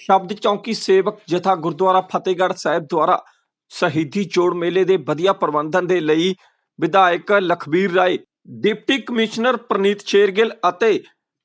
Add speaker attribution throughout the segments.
Speaker 1: ਸ਼ਬਦ ਚੌਂਕੀ ਸੇਵਕ ਜਥਾ ਗੁਰਦੁਆਰਾ ਫਤਿਹਗੜ੍ਹ ਸਾਹਿਬ ਦੁਆਰਾ ਸ਼ਹੀਦੀ ਜੋੜ ਮੇਲੇ ਦੇ ਵਧੀਆ ਪ੍ਰਬੰਧਨ ਦੇ ਲਈ ਵਿਧਾਇਕ ਲਖਬੀਰ ਰਾਏ, ਡਿਪਟੀ ਕਮਿਸ਼ਨਰ ਪ੍ਰਨੀਤ ਸ਼ੇਰਗਿੱਲ ਅਤੇ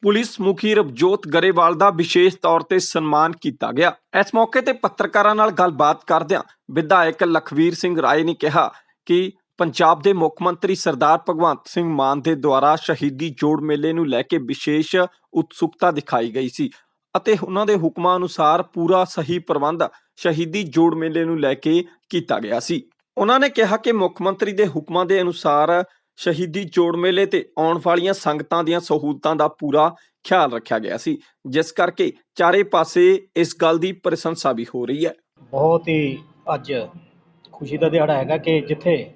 Speaker 1: ਪੁਲਿਸ ਮੁਖੀ ਰਵਜੋਤ ਗਰੇਵਾਲ ਦਾ ਵਿਸ਼ੇਸ਼ ਤੌਰ ਤੇ ਸਨਮਾਨ ਕੀਤਾ ਗਿਆ। ਇਸ ਮੌਕੇ ਤੇ ਪੱਤਰਕਾਰਾਂ ਨਾਲ ਗੱਲਬਾਤ ਕਰਦਿਆਂ ਵਿਧਾਇਕ ਲਖਵੀਰ ਸਿੰਘ ਰਾਏ ਨੇ ਕਿਹਾ ਕਿ ਪੰਜਾਬ ਦੇ ਮੁੱਖ ਮੰਤਰੀ ਸਰਦਾਰ ਭਗਵੰਤ ਸਿੰਘ ਮਾਨ ਦੇ ਦੁਆਰਾ ਸ਼ਹੀਦੀ ਜੋੜ ਮੇਲੇ ਨੂੰ ਲੈ ਕੇ ਵਿਸ਼ੇਸ਼ ਉਤਸੁਕਤਾ ਦਿਖਾਈ ਗਈ ਸੀ। ਅਤੇ ਉਹਨਾਂ ਦੇ ਹੁਕਮਾਂ ਅਨੁਸਾਰ ਪੂਰਾ ਸਹੀ ਪ੍ਰਬੰਧ ਸ਼ਹੀਦੀ ਜੋੜ ਮੇਲੇ ਨੂੰ ਲੈ ਕੇ ਕੀਤਾ ਗਿਆ ਸੀ। ਉਹਨਾਂ ਨੇ ਕਿਹਾ ਕਿ ਮੁੱਖ ਮੰਤਰੀ ਦੇ ਹੁਕਮਾਂ ਦੇ ਅਨੁਸਾਰ ਸ਼ਹੀਦੀ ਜੋੜ ਮੇਲੇ ਤੇ ਆਉਣ ਵਾਲੀਆਂ ਸੰਗਤਾਂ ਦੀਆਂ ਸਹੂਲਤਾਂ ਦਾ ਪੂਰਾ ਖਿਆਲ ਰੱਖਿਆ ਗਿਆ ਸੀ, ਜਿਸ ਕਰਕੇ ਚਾਰੇ ਪਾਸੇ ਇਸ ਗੱਲ ਦੀ ਪ੍ਰਸ਼ੰਸਾ ਵੀ ਹੋ ਰਹੀ ਹੈ।
Speaker 2: ਬਹੁਤ ਹੀ ਅੱਜ ਖੁਸ਼ੀ ਦਾ ਦਿਹਾੜਾ ਹੈਗਾ ਕਿ ਜਿੱਥੇ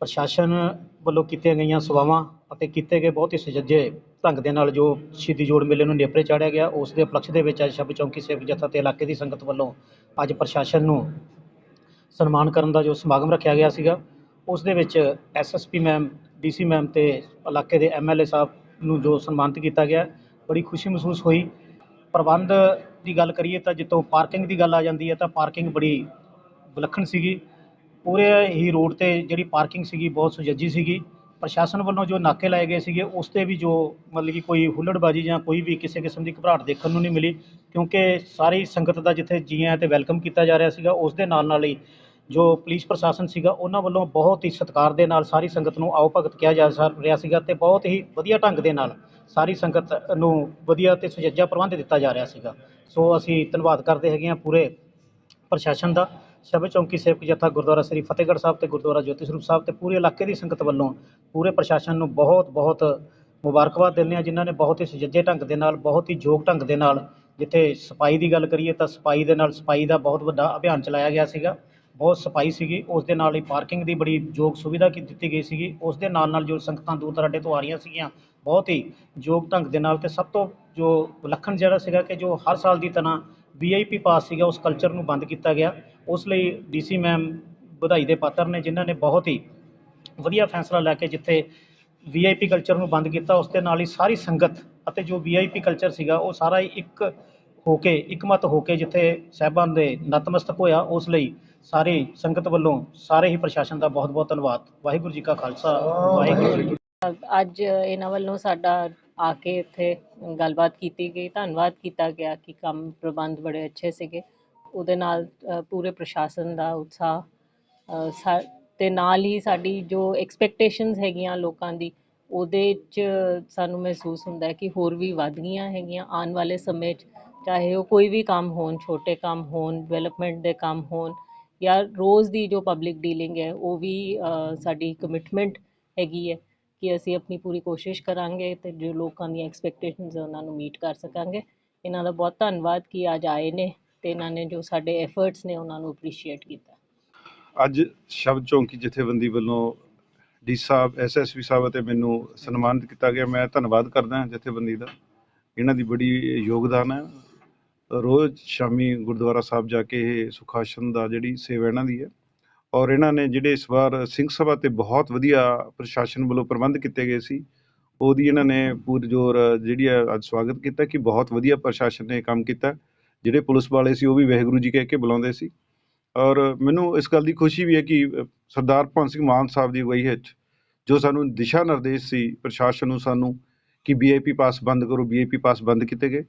Speaker 2: ਪ੍ਰਸ਼ਾਸਨ ਵੱਲੋਂ ਕੀਤੀਆਂ ਗਈਆਂ ਸੇਵਾਵਾਂ ਅਤੇ ਕੀਤੇ ਗਏ ਬਹੁਤ ਹੀ ਸੁਚੱਜੇ ਢੰਗ ਦੇ ਨਾਲ ਜੋ ਸ਼ਹੀਦੀ ਜੋੜ ਮੇਲੇ ਨੂੰ ਨੇਪਰੇ ਚਾੜਿਆ ਗਿਆ, ਉਸ ਦੇ ਉਪਲਕਸ਼ ਦੇ ਵਿੱਚ ਅੱਜ ਸ਼ਬ ਚੌਂਕੀ ਸੇਵਕ ਜਥਾ ਤੇ ਇਲਾਕੇ ਦੀ ਸੰਗਤ ਵੱਲੋਂ ਅੱਜ ਪ੍ਰਸ਼ਾਸਨ ਨੂੰ ਸਨਮਾਨ ਕਰਨ ਦਾ ਜੋ ਸਮਾਗਮ ਰੱਖਿਆ ਗਿਆ ਸੀਗਾ, ਉਸ ਦੇ ਵਿੱਚ ਐਸਐਸਪੀ ਮੈਮ ਡੀਸੀ ਮੈਮ ਤੇ ਇਲਾਕੇ ਦੇ ਐਮਐਲਏ ਸਾਹਿਬ ਨੂੰ ਜੋ ਸਨਮਾਨਿਤ ਕੀਤਾ ਗਿਆ, ਬੜੀ ਖੁਸ਼ੀ ਮਹਿਸੂਸ ਹੋਈ। ਪ੍ਰਬੰਧ ਦੀ ਗੱਲ ਕਰੀਏ ਤਾਂ ਜਿੱਥੋਂ ਪਾਰਕਿੰਗ ਦੀ ਗੱਲ ਆ ਜਾਂਦੀ ਹੈ ਤਾਂ ਪਾਰਕਿੰਗ ਬੜੀ ਵਿਲੱਖਣ ਸੀਗੀ। ਪੂਰੇ ਹੀ ਰੋਡ ਤੇ ਜਿਹੜੀ ਪਾਰਕਿੰਗ ਸੀਗੀ, ਬਹੁਤ ਸੁਜੱਜੀ ਸੀਗੀ। ਪ੍ਰਸ਼ਾਸਨ ਵੱਲੋਂ ਜੋ ਨਾਕੇ ਲਾਏ ਗਏ ਸੀਗੇ, ਉਸ ਤੇ ਵੀ ਜੋ ਮਤਲਬ ਕਿ ਕੋਈ ਹੁੱਲੜਬਾਜੀ ਜਾਂ ਕੋਈ ਵੀ ਕਿਸੇ ਕਿਸਮ ਦੀ ਘਬਰਾਹਟ ਦੇਖਣ ਨੂੰ ਨਹੀਂ ਮਿਲੀ, ਕਿਉਂਕਿ ਸਾਰੀ ਸੰਗਤ ਦਾ ਜਿੱਥੇ ਜੀ ਆਇਆਂ ਤੇ ਵੈਲਕਮ ਕੀਤਾ ਜਾ ਰਿਹਾ ਸੀਗਾ, ਉਸ ਦੇ ਨਾਲ ਨਾਲ ਹੀ ਜੋ ਪੁਲਿਸ ਪ੍ਰਸ਼ਾਸਨ ਸੀਗਾ, ਉਹਨਾਂ ਵੱਲੋਂ ਬਹੁਤ ਹੀ ਸਤਿਕਾਰ ਦੇ ਨਾਲ ਸਾਰੀ ਸੰਗਤ ਨੂੰ ਆਓ ਭਗਤ ਕਿਹਾ ਜਾ ਸਕ- ਰਿਹਾ ਸੀਗਾ ਤੇ ਬਹੁਤ ਹੀ ਵਧੀਆ ਢੰਗ ਦੇ ਨਾਲ ਸਾਰੀ ਸੰਗਤ ਨੂੰ ਵਧੀਆ ਤੇ ਸੁਚੱਜਾ ਪ੍ਰਬੰਧ ਦਿੱਤਾ ਜਾ ਰਿਹਾ ਸੀਗਾ। ਸੋ ਅਸੀਂ ਧੰਨਵਾਦ ਕਰਦੇ ਹੈਗੇ ਹਾਂ ਪੂਰੇ ਪ੍ਰਸ਼ਾਸਨ ਦਾ ਸ਼ਬਦ ਚੌਂਕੀ ਸੇਵਕ ਜਥਾ ਗੁਰਦੁਆਰਾ ਸ੍ਰੀ ਫਤਿਹਗੜ੍ਹ ਸਾਹਿਬ ਤੇ ਗੁਰਦੁਆਰਾ ਜੋਤੀ ਸਰੂਪ ਸਾਹਿਬ ਤੇ ਪੂਰੇ ਇਲਾਕੇ ਦੀ ਸੰਗਤ ਵੱਲੋਂ ਪੂਰੇ ਪ੍ਰਸ਼ਾਸਨ ਨੂੰ ਬਹੁਤ ਬਹੁਤ ਮੁਬਾਰਕਬਾਦ ਦਿੰਦੇ ਹਾਂ ਜਿਨ੍ਹਾਂ ਨੇ ਬਹੁਤ ਹੀ ਸੁਜੱਜੇ ਢੰਗ ਦੇ ਨਾਲ, ਬਹੁਤ ਹੀ ਯੋਗ ਢੰਗ ਦੇ ਨਾਲ ਜਿੱਥੇ ਸਫ਼ਾਈ ਦੀ ਗੱਲ ਕਰੀਏ ਤਾਂ ਸਫ਼ਾਈ ਦੇ ਨਾਲ ਸਫ਼ਾਈ ਦਾ ਬਹੁਤ ਵੱਡਾ ਅਭਿਆਨ ਚਲਾਇਆ ਗਿਆ ਸੀਗਾ। ਬਹੁਤ ਸਫ਼ਾਈ ਸੀਗੀ, ਉਸ ਦੇ ਨਾਲ ਹੀ ਪਾਰਕਿੰਗ ਦੀ ਬੜੀ ਯੋਗ ਸੁਵਿਧਾ ਕੀ ਦਿੱਤੀ ਗਈ ਸੀਗੀ। ਉਸ ਦੇ ਨਾਲ ਨਾਲ ਜੋ ਸੰਗਤਾਂ ਦੂਰ ਦਰਾਡੇ ਤੋਂ ਆ ਰਹੀਆਂ ਸੀਗੀਆਂ, ਬਹੁਤ ਹੀ ਯੋਗ ਢੰਗ ਦੇ ਨਾਲ ਤੇ ਸਭ ਤੋਂ ਜੋ ਵਿਲੱਖਣ ਜਿਹੜਾ ਸੀਗਾ ਕਿ ਜੋ ਹਰ ਸਾਲ ਦੀ ਤਰ੍ਹਾਂ ਵੀਆਈਪੀ ਪਾਸ ਸੀਗਾ, ਉਸ ਕਲਚਰ ਨੂੰ ਬੰਦ ਕੀਤਾ ਗਿਆ। ਉਸ ਲਈ ਡੀਸੀ ਮੈਮ ਵਧਾਈ ਦੇ ਪਾਤਰ ਨੇ, ਜਿਨ੍ਹਾਂ ਨੇ ਬਹੁਤ ਹੀ ਵਧੀਆ ਫੈਸਲਾ ਲੈ ਕੇ ਜਿੱਥੇ ਵੀਆਈਪੀ ਕਲਚਰ ਨੂੰ ਬੰਦ ਕੀਤਾ, ਉਸ ਦੇ ਨਾਲ ਹੀ ਸਾਰੀ ਸੰਗਤ ਅਤੇ ਜੋ ਵੀਆਈਪੀ ਕਲਚਰ ਸੀਗਾ, ਉਹ ਸਾਰਾ ਹੀ ਇੱਕ ਹੋ ਕੇ, ਇੱਕਮਤ ਹੋ ਕੇ ਜਿੱਥੇ ਸਾਹਿਬਾਨ ਦੇ ਨਤਮਸਤਕ ਹੋਇਆ, ਉਸ ਲਈ ਸਾਰੀ ਸੰਗਤ ਵੱਲੋਂ ਸਾਰੇ ਹੀ ਪ੍ਰਸ਼ਾਸਨ ਦਾ ਬਹੁਤ ਬਹੁਤ ਧੰਨਵਾਦ। ਵਾਹਿਗੁਰੂ ਜੀ ਕਾ ਖਾਲਸਾ, ਵਾਹਿਗੁਰੂ ਜੀ
Speaker 3: ਅੱਜ ਇਹਨਾਂ ਵੱਲੋਂ ਸਾਡਾ ਆ ਕੇ ਇੱਥੇ ਗੱਲਬਾਤ ਕੀਤੀ ਗਈ ਧੰਨਵਾਦ ਕੀਤਾ ਗਿਆ ਕਿ ਕੰਮ ਪ੍ਰਬੰਧ ਬੜੇ ਅੱਛੇ ਸੀਗੇ। ਉਹਦੇ ਨਾਲ ਪੂਰੇ ਪ੍ਰਸ਼ਾਸਨ ਦਾ ਉਤਸ਼ਾਹ ਅ, ਤੇ ਨਾਲ ਹੀ ਸਾਡੀ ਜੋ ਐਕਸਪੈਕਟੇਸ਼ਨਸ ਹੈਗੀਆਂ ਲੋਕਾਂ ਦੀ ਉਹਦੇ 'ਚ ਸਾਨੂੰ ਮਹਿਸੂਸ ਹੁੰਦਾ ਕਿ ਹੋਰ ਵੀ ਵੱਧ ਗਈਆਂ ਹੈਗੀਆਂ ਆਉਣ ਵਾਲੇ ਸਮੇਂ 'ਚ। ਚਾਹੇ ਉਹ ਕੋਈ ਵੀ ਕੰਮ ਹੋਣ ਛੋਟੇ ਕੰਮ ਹੋਣ ਡਿਵੈਲਪਮੈਂਟ ਦੇ ਕੰਮ ਹੋਣ ਜਾਂ ਰੋਜ਼ ਦੀ ਜੋ ਪਬਲਿਕ ਡੀਲਿੰਗ ਹੈ ਉਹ ਵੀ ਸਾਡੀ ਕਮਿਟਮੈਂਟ ਹੈਗੀ ਹੈ। ਕਿ ਅਸੀਂ ਆਪਣੀ ਪੂਰੀ ਕੋਸ਼ਿਸ਼ ਕਰਾਂਗੇ ਅਤੇ ਜੋ ਲੋਕਾਂ ਦੀਆਂ ਐਕਸਪੈਕਟੇਸ਼ਨਸ ਉਹਨਾਂ ਨੂੰ ਮੀਟ ਕਰ ਸਕਾਂਗੇ। ਇਹਨਾਂ ਦਾ ਬਹੁਤ ਧੰਨਵਾਦ ਕਿ ਅੱਜ ਆਏ ਨੇ ਅਤੇ ਇਹਨਾਂ ਨੇ ਜੋ ਸਾਡੇ ਐਫਰਟਸ ਨੇ ਉਹਨਾਂ ਨੂੰ ਅਪਰੀਸ਼ੀਏਟ ਕੀਤਾ।
Speaker 4: ਅੱਜ ਸ਼ਬਦ ਚੌਂਕੀ ਜਥੇਬੰਦੀ ਵੱਲੋਂ ਡੀ ਸਾਹਿਬ ਐਸਐਸਪੀ ਸਾਹਿਬ ਅਤੇ ਮੈਨੂੰ ਸਨਮਾਨਿਤ ਕੀਤਾ ਗਿਆ। ਮੈਂ ਧੰਨਵਾਦ ਕਰਦਾ ਜਥੇਬੰਦੀ ਦਾ। ਇਹਨਾਂ ਦੀ ਬੜੀ ਯੋਗਦਾਨ ਹੈ। ਰੋਜ਼ ਸ਼ਾਮੀ ਗੁਰਦੁਆਰਾ ਸਾਹਿਬ ਜਾ ਕੇ ਇਹ ਸੁਖਾਸਨ ਦਾ ਜਿਹੜੀ ਸੇਵਾ ਇਹਨਾਂ ਦੀ ਹੈ ਔਰ ਇਹਨਾਂ ਨੇ ਜਿਹੜੇ ਇਸ ਵਾਰ ਸਿੰਘ ਸਭਾ ਤੇ ਬਹੁਤ ਵਧੀਆ ਪ੍ਰਸ਼ਾਸਨ ਵੱਲੋਂ ਪ੍ਰਬੰਧ ਕੀਤੇ ਗਏ ਸੀ, ਉਹਦੀ ਇਹਨਾਂ ਨੇ ਪੂਰਜੋਰ ਜਿਹੜੀ ਹੈ ਅੱਜ ਸਵਾਗਤ ਕੀਤਾ ਕਿ ਬਹੁਤ ਵਧੀਆ ਪ੍ਰਸ਼ਾਸਨ ਨੇ ਕੰਮ ਕੀਤਾ, ਜਿਹੜੇ ਪੁਲਿਸ ਵਾਲੇ ਸੀ ਉਹ ਵੀ ਵਾਹਿਗੁਰੂ ਜੀ ਕਹਿ ਕੇ ਬੁਲਾਉਂਦੇ ਸੀ। ਔਰ ਮੈਨੂੰ ਇਸ ਗੱਲ ਦੀ ਖੁਸ਼ੀ ਵੀ ਹੈ ਕਿ ਸਰਦਾਰ ਭਗਵੰਤ ਸਿੰਘ ਮਾਨ ਸਾਹਿਬ ਦੀ ਅਗਵਾਈ ਹੇਠ ਜੋ ਸਾਨੂੰ ਦਿਸ਼ਾ ਨਿਰਦੇਸ਼ ਸੀ ਪ੍ਰਸ਼ਾਸਨ ਨੂੰ ਸਾਨੂੰ ਕਿ ਵੀਆਈਪੀ ਪਾਸ ਬੰਦ ਕਰੋ ਵੀਆਈਪੀ ਪਾਸ ਬੰਦ ਕੀਤੇ ਗਏ।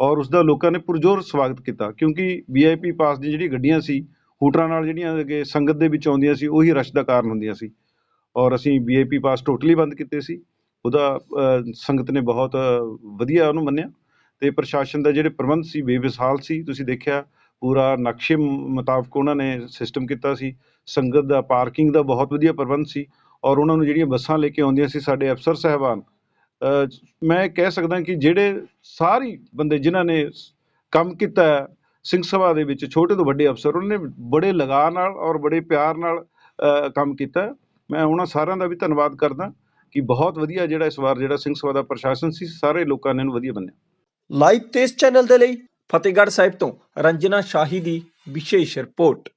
Speaker 4: ਔਰ ਉਸ ਦਾ ਲੋਕਾਂ ਨੇ ਪੁਰਜੋਰ ਸਵਾਗਤ ਕੀਤਾ ਕਿਉਂਕਿ ਵੀਆਈਪੀ ਪਾਸ ਦੀ ਜਿਹੜੀ ਗੱਡੀਆਂ ਸੀ ਹੂਟਰਾਂ ਨਾਲ ਜਿਹੜੀਆਂ ਅੱਗੇ ਸੰਗਤ ਦੇ ਵਿੱਚ ਆਉਂਦੀਆਂ ਸੀ ਉਹੀ ਰਸ਼ ਦਾ ਕਾਰਨ ਹੁੰਦੀਆਂ ਸੀ। ਔਰ ਅਸੀਂ ਵੀਆਈਪੀ ਪਾਸ ਟੋਟਲੀ ਬੰਦ ਕੀਤੇ ਸੀ। ਉਹਦਾ ਸੰਗਤ ਨੇ ਬਹੁਤ ਵਧੀਆ ਉਹਨੂੰ ਮੰਨਿਆ। ਤੇ ਪ੍ਰਸ਼ਾਸਨ ਦਾ ਜਿਹੜੇ ਪ੍ਰਬੰਧ ਸੀ ਬੇਮਿਸਾਲ ਸੀ ਤੁਸੀਂ ਦੇਖਿਆ ਪੂਰਾ ਨਕਸ਼ੇ ਮੁਤਾਬਕ ਉਹਨਾਂ ਨੇ ਸਿਸਟਮ ਕੀਤਾ ਸੀ। ਸੰਗਤ ਦਾ ਪਾਰਕਿੰਗ ਦਾ ਬਹੁਤ ਵਧੀਆ ਪ੍ਰਬੰਧ ਸੀ। ਔਰ ਉਹਨਾਂ ਨੂੰ ਜਿਹੜੀਆਂ ਬੱਸਾਂ ਲੈ ਕੇ ਆਉਂਦੀਆਂ ਸੀ ਸਾਡੇ ਅਫਸਰ ਸਹਿਬਾਨ ਅ, ਮੈਂ ਕਹਿ ਸਕਦਾ ਕਿ ਜਿਹੜੇ ਸਾਰੇ ਬੰਦੇ ਜਿਨ੍ਹਾਂ ਨੇ ਕੰਮ ਕੀਤਾ ਸਿੰਘ ਸਭਾ ਦੇ ਵਿੱਚ ਛੋਟੇ ਤੋਂ ਵੱਡੇ ਅਫਸਰ, ਉਹਨਾਂ ਨੇ ਬੜੇ ਲਗਾਅ ਨਾਲ ਔਰ ਬੜੇ ਪਿਆਰ ਨਾਲ ਕੰਮ ਕੀਤਾ। ਮੈਂ ਉਹਨਾਂ ਸਾਰਿਆਂ ਦਾ ਵੀ ਧੰਨਵਾਦ ਕਰਦਾ ਕਿ ਬਹੁਤ ਵਧੀਆ ਜਿਹੜਾ ਇਸ ਵਾਰ ਜਿਹੜਾ ਸਿੰਘ ਸਭਾ ਦਾ ਪ੍ਰਸ਼ਾਸਨ ਸੀ, ਸਾਰੇ ਲੋਕਾਂ ਨੇ ਇਹਨੂੰ ਵਧੀਆ ਮੰਨਿਆ।
Speaker 1: ਲਾਈਵ ਤੇ ਇਸ ਚੈਨਲ ਦੇ ਲਈ ਫਤਿਹਗੜ੍ਹ ਸਾਹਿਬ ਤੋਂ ਰੰਜਨਾ ਸ਼ਾਹੀ ਦੀ ਵਿਸ਼ੇਸ਼ ਰਿਪੋਰਟ।